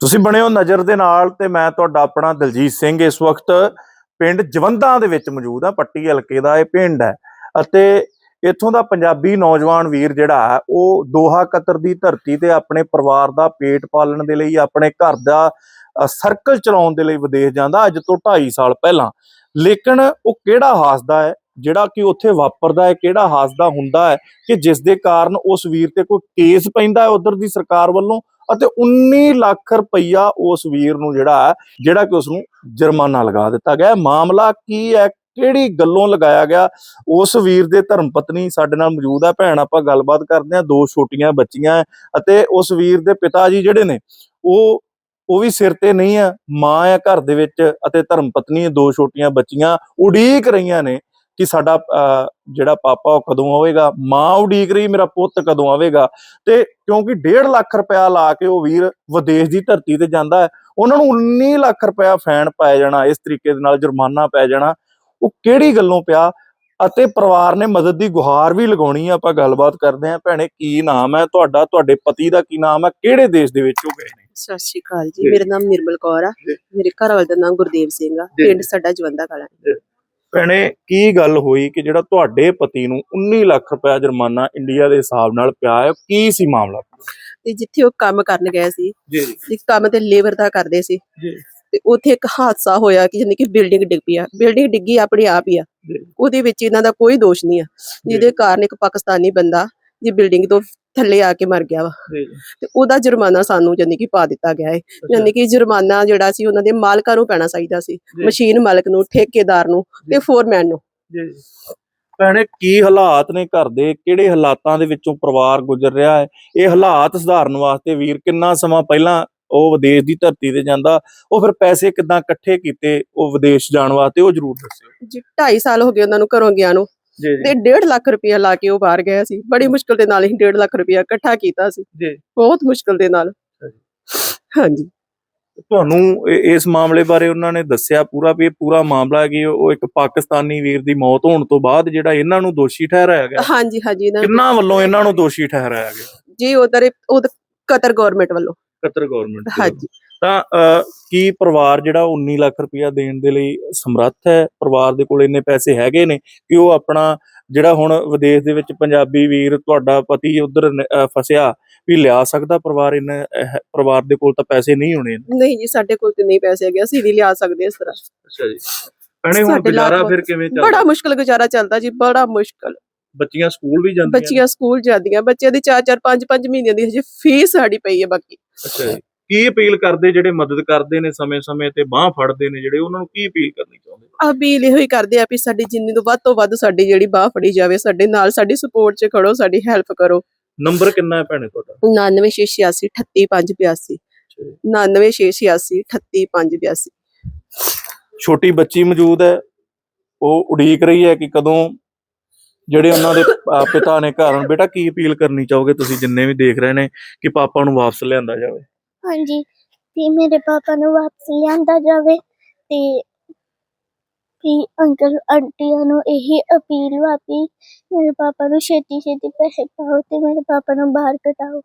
ਤੁਸੀਂ ਬਣੇ ਹੋ ਨਜ਼ਰ ਦੇ ਨਾਲ ਤੇ ਮੈਂ ਤੁਹਾਡਾ ਆਪਣਾ ਦਲਜੀਤ ਸਿੰਘ ਇਸ ਵਕਤ ਪਿੰਡ ਜਵੰਦਾਂ ਦੇ ਵਿੱਚ ਮੌਜੂਦ ਆ ਪੱਟੀ ਹਲਕੇ ਦਾ ਇਹ ਪਿੰਡ ਹੈ ਅਤੇ ਇੱਥੋਂ ਦਾ ਪੰਜਾਬੀ ਨੌਜਵਾਨ ਵੀਰ ਜਿਹੜਾ ਹੈ, ਉਹ ਦੋਹਾ ਕਤਰ ਦੀ ਧਰਤੀ ਤੇ ਆਪਣੇ ਪਰਿਵਾਰ ਦਾ ਪੇਟ ਪਾਲਣ ਦੇ ਲਈ, ਆਪਣੇ ਘਰ ਦਾ ਸਰਕਲ ਚਲਾਉਣ ਦੇ ਲਈ ਵਿਦੇਸ਼ ਜਾਂਦਾ ਅੱਜ ਤੋਂ 2.5 ਸਾਲ ਪਹਿਲਾਂ। ਲੇਕਿਨ ਉਹ ਕਿਹੜਾ ਹਾਸਦਾ ਹੈ, ਜਿਹੜਾ ਕਿ ਉੱਥੇ ਵਾਪਰਦਾ ਹੈ, ਕਿਹੜਾ ਹਾਸਦਾ ਹੁੰਦਾ ਹੈ ਕਿ ਜਿਸ ਦੇ ਕਾਰਨ ਉਸ ਵੀਰ ਤੇ ਕੋਈ ਕੇਸ ਪੈਂਦਾ ਹੈ ਉਧਰ ਦੀ ਸਰਕਾਰ ਵੱਲੋਂ? ਅਤੇ 19 ਲੱਖ ਰੁਪਈਆ ਉਸ ਵੀਰ ਨੂੰ ਜਿਹੜਾ ਹੈ, ਜਿਹੜਾ ਕਿ ਉਸ ਨੂੰ ਜੁਰਮਾਨਾ ਲਗਾ ਦਿੱਤਾ ਗਿਆ ਮਾਮਲਾ ਕੀ ਹੈ? ਕਿਹੜੀ ਗੱਲੋਂ ਲਗਾਇਆ ਗਿਆ? ਉਸ ਵੀਰ ਦੇ ਧਰਮ ਪਤਨੀ ਸਾਡੇ ਨਾਲ ਮੌਜੂਦ ਹੈ। ਭੈਣ, ਆਪਾਂ ਗੱਲਬਾਤ ਕਰਦੇ ਹਾਂ। ਦੋ ਛੋਟੀਆਂ ਬੱਚੀਆਂ ਅਤੇ ਉਸ ਵੀਰ ਦੇ ਪਿਤਾ ਜੀ ਜਿਹੜੇ ਨੇ, ਉਹ ਉਹ ਵੀ ਸਿਰ ਤੇ ਨਹੀਂ ਆ ਮਾਂ ਆ ਘਰ ਦੇ ਵਿੱਚ ਅਤੇ ਧਰਮ ਪਤਨੀ ਦੋ ਛੋਟੀਆਂ ਬੱਚੀਆਂ ਉਡੀਕ ਰਹੀਆਂ ਨੇ ਕਿ ਸਾਡਾ ਜਿਹੜਾ ਪਾਪਾ ਉਹ ਕਦੋਂ ਆਵੇਗਾ ਮਾਂ ਉਡੀਕ ਰਹੀ ਮੇਰਾ ਪੁੱਤ ਕਦੋਂ ਆਵੇਗਾ। ਤੇ ਕਿਉਂਕਿ 1.5 ਲੱਖ ਰੁਪਇਆ ਲਾ ਕੇ ਉਹ ਵੀਰ ਵਿਦੇਸ਼ ਦੀ ਧਰਤੀ ਤੇ ਜਾਂਦਾ ਹੈ ਉਹਨਾਂ ਨੂੰ 19 ਲੱਖ ਰੁਪਇਆ ਫੈਨ ਪਾਇਆ ਜਾਣਾ ਇਸ ਤਰੀਕੇ ਦੇ ਨਾਲ ਜੁਰਮਾਨਾ ਪੈ ਜਾਣਾ ਉਹ ਕਿਹੜੀ ਗੱਲੋਂ ਪਿਆ? ਅਤੇ ਪਰਿਵਾਰ ਨੇ ਮਦਦ ਦੀ ਗੁਹਾਰ ਵੀ ਲਗਾਉਣੀ ਆ ਆਪਾਂ ਗੱਲਬਾਤ ਕਰਦੇ ਹਾਂ। ਭੈਣੇ ਕੀ ਨਾਮ ਹੈ ਤੁਹਾਡਾ? ਤੁਹਾਡੇ ਪਤੀ ਦਾ ਕੀ ਨਾਮ ਹੈ? ਕਿਹੜੇ ਦੇਸ਼ ਦੇ ਵਿੱਚ ਹੋ ਗਏ ਨੇ? ਸਤਿ ਸ਼੍ਰੀ ਅਕਾਲ ਜੀ। ਮੇਰਾ ਨਾਮ ਨਿਰਮਲ ਕੌਰ ਆ। ਮੇਰੇ ਘਰ ਵਾਲੇ ਦਾ ਨਾਮ ਗੁਰਦੇਵ ਸਿੰਘ ਆ। ਪਿੰਡ ਸਾਡਾ ਜਵੰਦਾ ਕਲਾਂ। ਭੈਣੇ ਕੀ ਗੱਲ ਹੋਈ ਕਿ ਜਿਹੜਾ ਤੁਹਾਡੇ ਪਤੀ ਨੂੰ 19 ਲੱਖ ਰੁਪਇਆ ਜੁਰਮਾਨਾ ਇੰਡੀਆ ਦੇ ਹਿਸਾਬ ਨਾਲ ਪਿਆ ਹੈ? ਕੀ ਸੀ ਮਾਮਲਾ? ਤੇ ਜਿੱਥੇ ਉਹ ਕੰਮ ਕਰਨ ਗਏ ਸੀ ਜੀ ਇੱਕ ਕੰਮ ਤੇ ਲੇਬਰ ਦਾ ਕਰਦੇ ਸੀ। ਜੀ। ਤੇ ਉੱਥੇ ਇੱਕ ਹਾਦਸਾ ਹੋਇਆ ਕਿ ਜਾਨੀ ਕਿ ਬਿਲਡਿੰਗ ਡਿੱਗ ਪਈ ਆ। ਬਿਲਡਿੰਗ ਡਿੱਗੀ ਆਪਣੇ ਆਪ ਹੀ ਆ। ਜੀ। ਉਹਦੇ ਵਿੱਚ ਇਹਨਾਂ ਦਾ ਕੋਈ ਦੋਸ਼ ਨਹੀਂ ਆ। ਜਿਹਦੇ ਕਾਰਨ ਇੱਕ ਪਾਕਿਸਤਾਨੀ ਬੰਦਾ ਜੀ ਬਿਲਡਿੰਗ ਤੋਂ ਥੱਲੇ ਆ ਕੇ ਮਰ ਗਿਆ ਵਾ। ਤੇ ਉਹਦਾ ਜੁਰਮਾਨਾ ਸਾਨੂੰ ਜਾਨੀ ਕਿ ਪਾ ਦਿੱਤਾ ਗਿਆ ਹੈ ਯਾਨੀ ਕਿ ਜੁਰਮਾਨਾ ਜਿਹੜਾ ਸੀ ਉਹਨਾਂ ਦੇ ਮਾਲਕਾਂ ਨੂੰ ਪੈਣਾ ਚਾਹੀਦਾ ਸੀ। ਮਸ਼ੀਨ ਮਾਲਕ ਨੂੰ ਠੇਕੇਦਾਰ ਨੂੰ ਤੇ ਫੋਰਮੈਨ ਨੂੰ। ਜੀ। ਭੈਣੇ ਕੀ ਹਾਲਾਤ ਨੇ ਘਰ ਦੇ? ਕਿਹੜੇ ਹਾਲਾਤਾਂ ਦੇ ਵਿੱਚੋਂ ਪਰਿਵਾਰ ਗੁਜ਼ਰ ਰਿਹਾ ਹੈ ਇਹ ਹਾਲਾਤ ਸੁਧਾਰਨ ਵਾਸਤੇ ਵੀਰ ਕਿੰਨਾ ਸਮਾਂ ਪਹਿਲਾਂ ਉਹ ਵਿਦੇਸ਼ ਦੀ ਧਰਤੀ ਤੇ ਜਾਂਦਾ ਉਹ ਫਿਰ ਪੈਸੇ ਕਿੱਦਾਂ ਇਕੱਠੇ ਕੀਤੇ ਉਹ ਵਿਦੇਸ਼ ਜਾਣ ਵਾਸਤੇ ਉਹ ਜ਼ਰੂਰ ਦੱਸਿਓ। ਜੀ 2.5 ਸਾਲ ਹੋ ਗਏ ਉਹਨਾਂ ਨੂੰ ਘਰੋਂ ਗਿਆ ਨੂੰ। ਤੇ 1.5 ਲੱਖ ਰੁਪਇਆ ਲਾ ਕੇ ਉਹ ਬਾਹਰ ਗਿਆ ਸੀ। ਬੜੀ ਮੁਸ਼ਕਲ ਦੇ ਨਾਲ ਹੀ 1.5 ਲੱਖ ਰੁਪਇਆ ਇਕੱਠਾ ਕੀਤਾ ਸੀ। ਜੀ। ਬਹੁਤ ਮੁਸ਼ਕਲ ਦੇ ਨਾਲ। ਹਾਂਜੀ। ਤੁਹਾਨੂੰ ਇਸ ਮਾਮਲੇ ਬਾਰੇ ਉਹਨਾਂ ਨੇ ਦੱਸਿਆ ਪੂਰਾ ਵੀ ਇਹ ਪੂਰਾ ਮਾਮਲਾ ਕਿ ਉਹ ਇੱਕ ਪਾਕਿਸਤਾਨੀ ਵੀਰ ਦੀ ਮੌਤ ਹੋਣ ਤੋਂ ਬਾਅਦ ਜਿਹੜਾ ਇਹਨਾਂ ਨੂੰ ਦੋਸ਼ੀ ਠਹਿਰਾਇਆ ਗਿਆ। ਹਾਂਜੀ ਹਾਂਜੀ ਇਹਨਾਂ ਕਿੰਨਾ ਵੱਲੋਂ ਇਹਨਾਂ ਨੂੰ ਦੋਸ਼ੀ ਠਹਿਰਾਇਆ ਗਿਆ? ਜੀ ਉਧਰ ਉਹ ਕਤਰ ਗਵਰਨਮੈਂਟ ਵੱਲੋਂ। ਕਤਰ ਗਵਰਨਮੈਂਟ ਹਾਂਜੀ। ਤਾਂ ਕੀ ਪਰਿਵਾਰ ਜਿਹੜਾ 19 ਲੱਖ ਰੁਪਇਆ ਦੇਣ ਦੇ ਲਈ ਸਮਰੱਥ ਹੈ? ਪਰਿਵਾਰ ਦੇ ਕੋਲ ਇੰਨੇ ਪੈਸੇ ਹੈਗੇ ਨੇ ਕਿ ਉਹ ਆਪਣਾ ਜਿਹੜਾ ਹੁਣ ਵਿਦੇਸ਼ ਦੇ ਵਿੱਚ ਪੰਜਾਬੀ ਵੀਰ ਤੁਹਾਡਾ ਪਤੀ ਉਧਰ ਫਸਿਆ ਵੀ ਲਿਆ ਸਕਦਾ ਪਰਿਵਾਰ ਇੰਨੇ ਪਰਿਵਾਰ ਦੇ ਕੋਲ ਤਾਂ ਪੈਸੇ ਨਹੀਂ ਹੋਣੇ ਨਹੀਂ ਜੀ ਸਾਡੇ ਕੋਲ ਤੇ ਨਹੀਂ ਪੈਸੇ ਹੈਗੇ ਅਸੀਂ ਨਹੀਂ ਲਿਆ ਸਕਦੇ ਇਸ ਤਰ੍ਹਾਂ। ਅੱਛਾ ਜੀ। ਭੈਣੇ ਹੁਣ ਗੁਜ਼ਾਰਾ ਫਿਰ ਕਿਵੇਂ ਬੜਾ ਚੱਲਦਾ ਮੁਸ਼ਕਲ ਗੁਜ਼ਾਰਾ ਚੱਲਦਾ ਜੀ ਬੜਾ ਮੁਸ਼ਕਲ। ਬੱਚੀਆਂ ਸਕੂਲ ਵੀ ਜਾਂਦੀਆਂ? ਬੱਚੀਆਂ ਸਕੂਲ ਜਾਂਦੀਆਂ ਬੱਚਿਆਂ ਦੀ 4-4 5-5 ਮਹੀਨਿਆਂ ਦੀ ਹਜੇ ਫੀਸ ਸਾਡੀ ਪਈ ਹੈ ਬਾਕੀ। ਅੱਛਾ ਜੀ। ਕੀ ਅਪੀਲ ਕਰਦੇ ਜਿਹੜੇ ਮਦਦ ਕਰਦੇ ਨੇ ਸਮੇਂ-ਸਮੇਂ ਤੇ ਬਾਹ ਫੜਦੇ ਨੇ ਜਿਹੜੇ ਉਹਨਾਂ ਨੂੰ ਕੀ ਅਪੀਲ ਕਰਨੀ ਚਾਹੁੰਦੇ ਅਪੀਲ ਇਹੋ ਹੀ ਕਰਦੇ ਆ ਵੀ ਸਾਡੀ ਜਿੰਨੀ ਤੋਂ ਵੱਧ ਤੋਂ ਵੱਧ ਸਾਡੀ ਜਿਹੜੀ ਬਾਹ ਫੜੀ ਜਾਵੇ ਸਾਡੇ ਨਾਲ ਸਾਡੀ ਸਪੋਰਟ 'ਚ ਖੜੋ ਸਾਡੀ ਹੈਲਪ ਕਰੋ। ਨੰਬਰ ਕਿੰਨਾ ਹੈ ਭੈਣੇ ਤੁਹਾਡਾ? 9986 38582 9986 38582 ਛੋਟੀ ਬੱਚੀ ਮੌਜੂਦ ਹੈ ਉਹ ਉਡੀਕ ਰਹੀ ਹੈ ਕਿ ਕਦੋਂ ਜਿਹੜੇ ਉਹਨਾਂ ਦੇ ਪਿਤਾ ਨੇ ਘਰ ਬੇਟਾ ਕੀ ਅਪੀਲ ਕਰਨੀ ਚਾਹੋਗੇ ਤੁਸੀਂ ਜਿੰਨੇ ਵੀ ਦੇਖ ਰਹੇ ਨੇ ਕਿ ਪਾਪਾ ਨੂੰ ਵਾਪਸ ਲਿਆਂਦਾ ਜਾਵੇ? ਹਾਂਜੀ ਤੇ ਮੇਰੇ ਪਾਪਾ ਨੂੰ ਵਾਪਸ ਲਿਆਂਦਾ ਜਾਵੇ ਤੇ ਕਿ ਅੰਕਲ, ਆਂਟੀਆਂ ਨੂੰ ਇਹੀ ਅਪੀਲ ਵਾ ਵੀ ਮੇਰੇ ਪਾਪਾ ਨੂੰ ਛੇਤੀ ਛੇਤੀ ਪੈਸੇ ਪਾਓ ਤੇ ਮੇਰੇ ਪਾਪਾ ਨੂੰ ਬਾਹਰ ਕਟਾਓ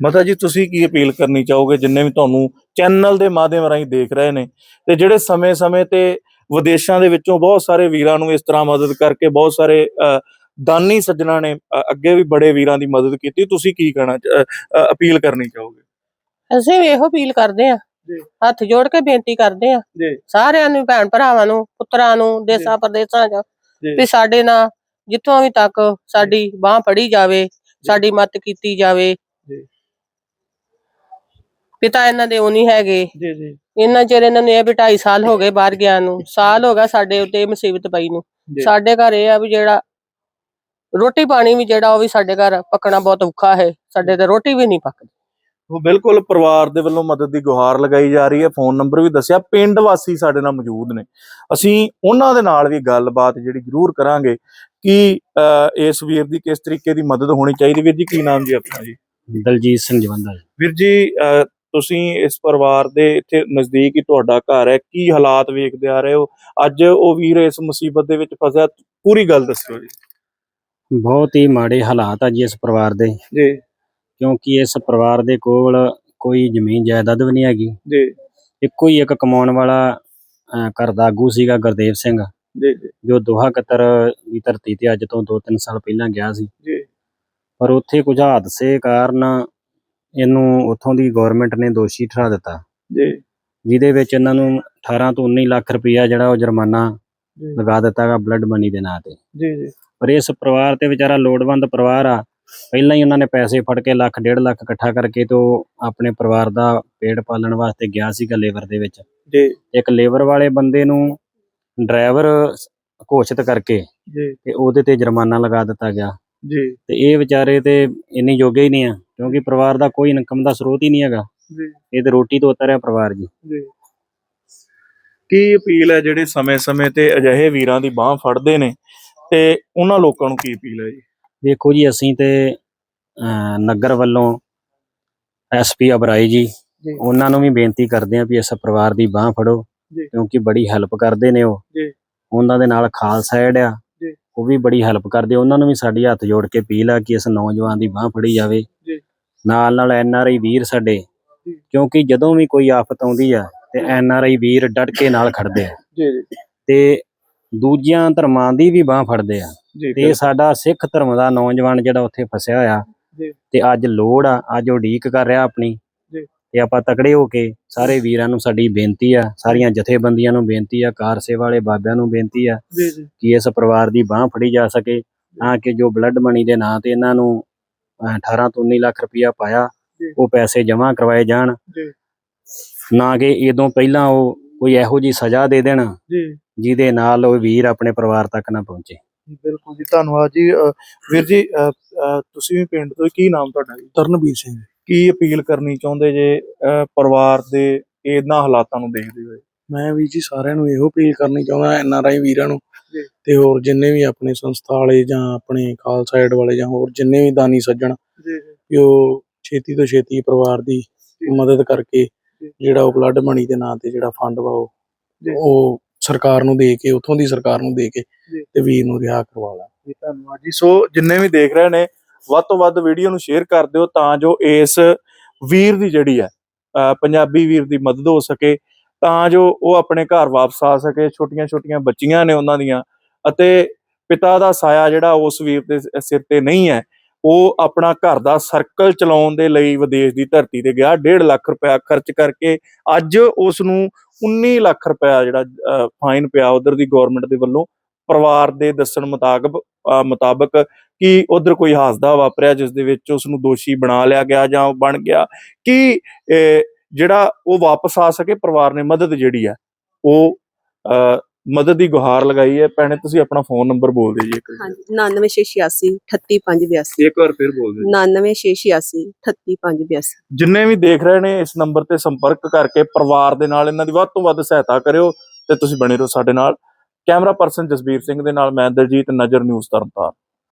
ਮਾਤਾ ਜੀ, ਤੁਸੀਂ ਕੀ ਅਪੀਲ ਕਰਨੀ ਚਾਹੋਗੇ? ਜਿੰਨੇ ਵੀ ਤੁਹਾਨੂੰ ਚੈਨਲ ਦੇ ਮਾਧਿਅਮ ਰਾਹੀਂ ਦੇਖ ਰਹੇ ਨੇ ਤੇ ਜਿਹੜੇ ਸਮੇਂ-ਸਮੇਂ ਤੇ ਵਿਦੇਸ਼ਾਂ ਦੇ ਵਿੱਚੋਂ ਬਹੁਤ ਸਾਰੇ ਵੀਰਾਂ ਨੂੰ ਇਸ ਤਰ੍ਹਾਂ ਮਦਦ ਕਰਕੇ ਬਹੁਤ ਸਾਰੇ ਦਾਨੀ ਸੱਜਣਾ ਨੇ ਅੱਗੇ ਵੀ ਬੜੇ ਵੀਰਾਂ ਦੀ ਮਦਦ ਕੀਤੀ, ਤੁਸੀਂ ਕੀ ਕਹਿਣਾ ਚ- ਅਪੀਲ ਕਰਨੀ ਚਾਹੋਗੇ? ਅਸੀਂ ਵੀ ਇਹੋ ਅਪੀਲ ਕਰਦੇ ਆ। ਹੱਥ ਜੋੜ ਕੇ ਬੇਨਤੀ ਕਰਦੇ ਆ ਸਾਰਿਆਂ ਨੂੰ ਭੈਣ ਭਰਾਵਾਂ ਨੂੰ ਪੁੱਤਰਾਂ ਨੂੰ ਦੇਸਾਂ ਪ੍ਰਦੇਸਾਂ 'ਚ। ਵੀ ਸਾਡੇ ਨਾਲ ਜਿੱਥੋਂ ਵੀ ਤੱਕ ਸਾਡੀ ਬਾਹ ਫੜੀ ਜਾਵੇ ਸਾਡੀ ਮਦਦ ਕੀਤੀ ਜਾਵੇ। ਪਿਤਾ ਇਹਨਾਂ ਦੇ ਉਹ ਨਹੀਂ ਹੈਗੇ। ਜੀ ਜੀ। ਇੰਨਾ ਚਿਰ ਇਹਨਾਂ ਨੂੰ ਇਹ ਵੀ 2.5 ਸਾਲ ਹੋ ਗਏ ਬਾਹਰ ਗਿਆ ਨੂੰ। ਸਾਲ ਹੋ ਗਿਆ ਸਾਡੇ ਉੱਤੇ ਮੁਸੀਬਤ ਪਈ ਨੂੰ। ਸਾਡੇ ਘਰ ਇਹ ਆ ਵੀ ਜਿਹੜਾ ਰੋਟੀ ਪਾਣੀ ਵੀ ਜਿਹੜਾ ਉਹ ਵੀ ਸਾਡੇ ਘਰ ਪੱਕਣਾ ਬਹੁਤ ਔਖਾ ਹੈ। ਸਾਡੇ ਤੇ ਰੋਟੀ ਵੀ ਨਹੀਂ ਪੱਕਦੀ। ਉਹ ਬਿਲਕੁਲ ਪਰਿਵਾਰ ਦੇ ਵੱਲੋਂ ਮਦਦ ਦੀ ਗੁਹਾਰ ਲਗਾਈ ਜਾ ਰਹੀ ਹੈ। ਫੋਨ ਨੰਬਰ ਵੀ ਦੱਸਿਆ ਪਿੰਡ ਵਾਸੀ ਸਾਡੇ ਨਾਲ ਮੌਜੂਦ ਨੇ। ਅਸੀਂ ਉਹਨਾਂ ਦੇ ਨਾਲ ਵੀ ਗੱਲਬਾਤ ਜਿਹੜੀ ਜ਼ਰੂਰ ਕਰਾਂਗੇ ਕਿ ਇਸ ਵੀਰ ਦੀ ਕਿਸ ਤਰੀਕੇ ਦੀ ਮਦਦ ਹੋਣੀ ਚਾਹੀਦੀ। ਵੀਰ ਜੀ ਕੀ ਨਾਮ ਜੀ ਆਪਣਾ ਜੀ? ਦਲਜੀਤ ਸਿੰਘ ਜਵੰਦਾ ਜੀ। ਵੀਰ ਜੀ ਤੁਸੀਂ ਇਸ ਪਰਿਵਾਰ ਦੇ ਇੱਥੇ ਨਜ਼ਦੀਕ ਹੀ ਤੁਹਾਡਾ ਘਰ ਹੈ। ਕੀ ਹਾਲਾਤ ਵੇਖਦੇ ਆ ਰਹੇ ਹੋ? ਅੱਜ ਉਹ ਵੀਰ ਇਸ ਮੁਸੀਬਤ ਦੇ ਵਿੱਚ ਫਸਿਆ। ਪੂਰੀ ਗੱਲ ਦੱਸਿਓ ਜੀ। ਬਹੁਤ ਹੀ ਮਾੜੇ ਹਾਲਾਤ ਆ ਜੀ ਇਸ ਪਰਿਵਾਰ ਦੇ। ਜੀ। ਕਿਉਂਕਿ ਇਸ ਪਰਿਵਾਰ ਦੇ ਕੋਲ ਕੋਈ ਜ਼ਮੀਨ ਜਾਇਦਾਦ ਵੀ ਨਹੀਂ ਹੈਗੀ। ਜੀ। ਇੱਕੋ ਹੀ ਇੱਕ ਕਮਾਉਣ ਵਾਲਾ ਅਹ, ਘਰ ਦਾ ਆਗੂ ਸੀਗਾ ਗੁਰਦੇਵ ਸਿੰਘ। ਜੀ ਜੀ। ਜੋ ਦੋਹਾ ਕਤਰ ਦੀ ਧਰਤੀ ਤੇ ਅੱਜ ਤੋਂ 2-3 ਸਾਲ ਪਹਿਲਾਂ ਗਿਆ ਸੀ। ਜੀ। ਪਰ ਉੱਥੇ ਕੁਝ ਹਾਦਸੇ ਕਾਰਨ ਇਹਨੂੰ ਉੱਥੋਂ ਦੀ ਗਵਰਨਮੈਂਟ ਨੇ ਦੋਸ਼ੀ ਠਹਿਰਾ ਦਿੱਤਾ। ਜੀ। ਜਿਹਦੇ ਵਿੱਚ ਇਹਨਾਂ ਨੂੰ 18 ਤੋਂ 19 ਲੱਖ ਰੁਪਇਆ ਜਿਹੜਾ ਉਹ ਜੁਰਮਾਨਾ ਜੀ। ਲਗਾ ਦਿੱਤਾਗਾ ਬਲੱਡ ਮਨੀ ਦੇ ਨਾਂ ਤੇ। ਜੀ ਜੀ। ਪਰ ਇਸ ਪਰਿਵਾਰ ਤੇ ਵਿਚਾਰਾ ਲੋੜਵੰਦ ਪਰਿਵਾਰ ਆ। ਪਹਿਲਾਂ ਹੀ ਉਹਨਾਂ ਨੇ ਪੈਸੇ ਫੜ ਕੇ ਲੱਖ ਡੇਢ ਲੱਖ ਇਕੱਠਾ ਕਰਕੇ ਤੇ ਆਪਣੇ ਪਰਿਵਾਰ ਦਾ ਪੇਟ ਪਾਲਣ ਵਾਸਤੇ ਗਿਆ ਸੀਗਾ ਲੇਬਰ ਦੇ ਵਿੱਚ। ਜੀ। ਇੱਕ ਲੇਬਰ ਵਾਲੇ ਬੰਦੇ ਨੂੰ ਡਰਾਈਵਰ ਘੋਸ਼ਿਤ ਕਰਕੇ ਜੀ। ਤੇ ਉਹਦੇ ਤੇ ਜੁਰਮਾਨਾ ਲਗਾ ਦਿੱਤਾ ਗਿਆ। ਜੀ। ਤੇ ਇਹ ਵਿਚਾਰੇ ਤੇ ਇੰਨੀ ਜੋਗੇ ਹੀ ਨਹੀਂ ਆ ਕਿਉਂਕਿ ਪਰਿਵਾਰ ਦਾ ਕੋਈ ਇਨਕਮ ਦਾ ਸਰੋਤ ਹੀ ਨਹੀਂ ਹੈਗਾ। ਜੀ। ਇਹ ਤੇ ਰੋਟੀ ਤੋਂ ਉਤਰਿਆ ਪਰਿਵਾਰ ਜੀ। ਜੀ। ਕੀ ਅਪੀਲ ਹੈ ਜਿਹੜੇ ਸਮੇਂ-ਸਮੇਂ ਤੇ ਅਜਿਹੇ ਵੀਰਾਂ ਦੀ ਬਾਹ ਫੜਦੇ ਨੇ ਤੇ ਉਹਨਾਂ ਲੋਕਾਂ ਨੂੰ ਕੀ ਅਪੀਲ ਹੈ ਜੀ? ਵੇਖੋ ਜੀ ਅਸੀਂ ਤੇ ਨਗਰ ਵੱਲੋਂ ਐਸਪੀ ਅਬਰਾਈ ਜੀ। ਉਹਨਾਂ ਨੂੰ ਵੀ ਬੇਨਤੀ ਕਰਦੇ ਆ ਵੀ ਇਸ ਪਰਿਵਾਰ ਦੀ ਬਾਹ ਫੜੋ। ਕਿਉਂਕਿ ਬੜੀ ਹੈਲਪ ਕਰਦੇ ਨੇ ਉਹ। ਉਹਨਾਂ ਦੇ ਨਾਲ ਖਾਲਸਾ ਐਡ ਆ। ਉਹ ਵੀ ਬੜੀ ਹੈਲਪ ਕਰਦੇ ਉਹਨਾਂ ਨੂੰ ਵੀ ਸਾਡੀ ਹੱਥ ਜੋੜ ਕੇ ਅਪੀਲ ਆ ਕਿ ਇਸ ਨੌਜਵਾਨ ਦੀ ਬਾਹ ਫੜੀ ਜਾਵੇ। ਨਾਲ ਨਾਲ ਐਨ ਆਰ ਆਈ ਵੀਰ ਸਾਡੇ। ਕਿਉਂਕਿ ਜਦੋਂ ਵੀ ਕੋਈ ਆਫਤ ਆਉਂਦੀ ਆ ਤੇ ਐਨ ਆਰ ਆਈ ਵੀਰ ਡਟ ਕੇ ਨਾਲ ਖੜਦੇ ਆ ਤੇ ਦੂਜਿਆਂ ਧਰਮਾਂ ਦੀ ਵੀ ਬਾਹ ਫੜਦੇ ਆ ਤੇ ਸਾਡਾ ਸਿੱਖ ਧਰਮ ਦਾ ਨੌਜਵਾਨ ਜਿਹੜਾ ਉੱਥੇ ਫਸਿਆ ਹੋਇਆ। ਤੇ ਅੱਜ ਲੋੜ ਆ ਅੱਜ ਉਹ ਉਡੀਕ ਕਰ ਰਿਹਾ ਆਪਣੀ। ਤੇ ਆਪਾਂ ਤਕੜੇ ਹੋ ਕੇ ਸਾਰੇ ਵੀਰਾਂ ਨੂੰ ਸਾਡੀ ਬੇਨਤੀ ਆ ਸਾਰੀਆਂ ਜਥੇਬੰਦੀਆਂ ਨੂੰ ਬੇਨਤੀ ਆ ਕਾਰ ਸੇਵਾ ਵਾਲੇ ਬਾਬਿਆਂ ਨੂੰ ਬੇਨਤੀ ਆ ਕਿ ਇਸ ਪਰਿਵਾਰ ਦੀ ਬਾਹ ਫੜੀ ਜਾ ਸਕੇ ਤਾਂ ਕਿ ਜੋ ਬਲੱਡ ਮਨੀ ਦੇ ਨਾਂ ਤੇ ਇਹਨਾਂ ਨੂੰ ਅਹ, 18 ਤੋਂ 19 ਲੱਖ ਰੁਪਇਆ ਪਾਇਆ। ਉਹ ਪੈਸੇ ਜਮ੍ਹਾਂ ਕਰਵਾਏ ਜਾਣ ਜੀ। ਨਾ ਕਿ ਇਦੋਂ ਪਹਿਲਾਂ ਉਹ ਕੋਈ ਇਹੋ ਜੀ ਸਜ਼ਾ ਦੇ ਦੇਣ ਜੀ ਜਿਹਦੇ ਨਾਲ ਉਹ ਵੀਰ ਆਪਣੇ ਪਰਿਵਾਰ ਤੱਕ ਨਾ ਪਹੁੰਚੇ ਬਿਲਕੁਲ ਜੀ ਧੰਨਵਾਦ ਜੀ। ਵੀਰ ਜੀ ਤੁਸੀਂ ਵੀ ਪਿੰਡ ਤੋਂ ਕੀ ਨਾਮ ਤੁਹਾਡਾ ਜੀ? ਤਰਨਵੀਰ ਸਿੰਘ। ਕੀ ਅਪੀਲ ਕਰਨੀ ਚਾਹੁੰਦੇ ਜੇ ਪਰਿਵਾਰ ਦੇ ਇਹਨਾਂ ਹਾਲਾਤਾਂ ਨੂੰ ਦੇਖਦੇ ਹੋਏ? ਮੈਂ ਵੀ ਜੀ ਸਾਰਿਆਂ ਨੂੰ ਇਹੋ ਅਪੀਲ ਕਰਨੀ ਚਾਹੁੰਦਾ ਐਨ ਆਰ ਆਈ ਵੀਰਾਂ ਨੂੰ ਜੀ। ਤੇ ਹੋਰ ਜਿੰਨੇ ਵੀ ਆਪਣੇ ਸੰਸਥਾ ਵਾਲੇ ਜਾਂ ਆਪਣੇ ਖਾਲਸਾ ਏਡ ਵਾਲੇ ਜਾਂ ਹੋਰ ਜਿੰਨੇ ਵੀ ਦਾਨੀ ਸੱਜਣ ਜੀ ਵੀ ਉਹ ਛੇਤੀ ਤੋਂ ਛੇਤੀ ਪਰਿਵਾਰ ਦੀ ਮਦਦ ਕਰਕੇ ਜਿਹੜਾ ਉਹ ਬਲੱਡ ਮਨੀ ਦੇ ਨਾਂ ਤੇ ਜਿਹੜਾ ਫੰਡ ਵਾ ਉਹ ਜੀ। ਉਹ ਸਰਕਾਰ ਨੂੰ ਦੇ ਕੇ ਉਥੋਂ ਦੀ ਸਰਕਾਰ ਨੂੰ ਦੇ ਕੇ। ਤੇ ਵੀਰ ਨੂੰ ਰਿਹਾ ਕਰਵਾ ਲਾ। ਜੀ ਧੰਨਵਾਦ ਜੀ। ਸੋ ਜਿੰਨੇ ਵੀ ਦੇਖ ਰਹੇ ਨੇ ਵੱਧ ਤੋਂ ਵੱਧ ਵੀਡੀਓ ਨੂੰ ਸ਼ੇਅਰ ਕਰ ਦਿਓ ਤਾਂ ਜੋ ਇਸ ਵੀਰ ਦੀ ਜਿਹੜੀ ਹੈ ਪੰਜਾਬੀ ਵੀਰ ਦੀ ਮਦਦ ਹੋ ਸਕੇ ਤਾਂ ਜੋ ਉਹ ਆਪਣੇ ਘਰ ਵਾਪਸ ਆ ਸਕੇ। ਛੋਟੀਆਂ ਛੋਟੀਆਂ ਬੱਚੀਆਂ ਨੇ ਉਹਨਾਂ ਦੀਆਂ ਅਤੇ ਪਿਤਾ ਦਾ ਸਾਇਆ ਜਿਹੜਾ ਉਸ ਵੀਰ ਦੇ ਸਿਰ ਤੇ ਨਹੀਂ ਹੈ ਉਹ ਆਪਣਾ ਘਰ ਦਾ ਸਰਕਲ ਚਲਾਉਣ ਦੇ ਲਈ ਵਿਦੇਸ਼ ਦੀ ਧਰਤੀ ਤੇ ਗਿਆ। 1.5 ਲੱਖ ਰੁਪਇਆ ਖਰਚ ਕਰਕੇ ਅੱਜ ਉਸ ਨੂੰ 19 ਲੱਖ ਰੁਪਇਆ ਜਿਹੜਾ ਫਾਈਨ ਪਿਆ ਉਧਰ ਦੀ ਗਵਰਨਮੈਂਟ ਦੇ ਵੱਲੋਂ। ਪਰਿਵਾਰ ਦੇ ਦੱਸਣ ਮੁਤਾਬਕ ਅਹ ਮੁਤਾਬਕ ਕਿ ਉਧਰ ਕੋਈ ਹਾਦਸਾ ਵਾਪਰਿਆ ਜਿਸ ਦੇ ਵਿੱਚ ਉਸ ਨੂੰ ਦੋਸ਼ੀ ਬਣਾ ਲਿਆ ਗਿਆ ਜਾਂ ਉਹ ਬਣ ਗਿਆ। ਕਿ ਜਿਹੜਾ ਉਹ ਵਾਪਸ ਆ ਸਕੇ ਪਰਿਵਾਰ ਨੇ ਮਦਦ ਜਿਹੜੀ ਹੈ ਉਹ ਅਹ, ਮਦਦ ਦੀ ਗੁਹਾਰ ਲਗਾਈ ਹੈ। ਭੈਣੇ ਤੁਸੀਂ ਆਪਣਾ ਫੋਨ ਨੰਬਰ ਬੋਲ ਦਿਓ ਜੀ ਇੱਕ ਵਾਰੀ। ਹਾਂਜੀ 99686 38582 ਇੱਕ ਵਾਰ ਫਿਰ ਬੋਲ ਦਿਓ। 99686 38582 ਜਿੰਨੇ ਵੀ ਦੇਖ ਰਹੇ ਨੇ ਇਸ ਨੰਬਰ ਤੇ ਸੰਪਰਕ ਕਰਕੇ ਪਰਿਵਾਰ ਦੇ ਨਾਲ ਇਹਨਾਂ ਦੀ ਵੱਧ ਤੋਂ ਵੱਧ ਸਹਾਇਤਾ ਕਰਿਓ ਤੇ ਤੁਸੀਂ ਬਣੇ ਰਹੋ ਸਾਡੇ ਨਾਲ। ਕੈਮਰਾ ਪਰਸਨ ਜਸਬੀਰ ਸਿੰਘ ਦੇ ਨਾਲ ਮੈਂ ਦਲਜੀਤ ਨਜ਼ਰ ਨਿਊਜ਼ ਤਰਨਤਾਰਨ।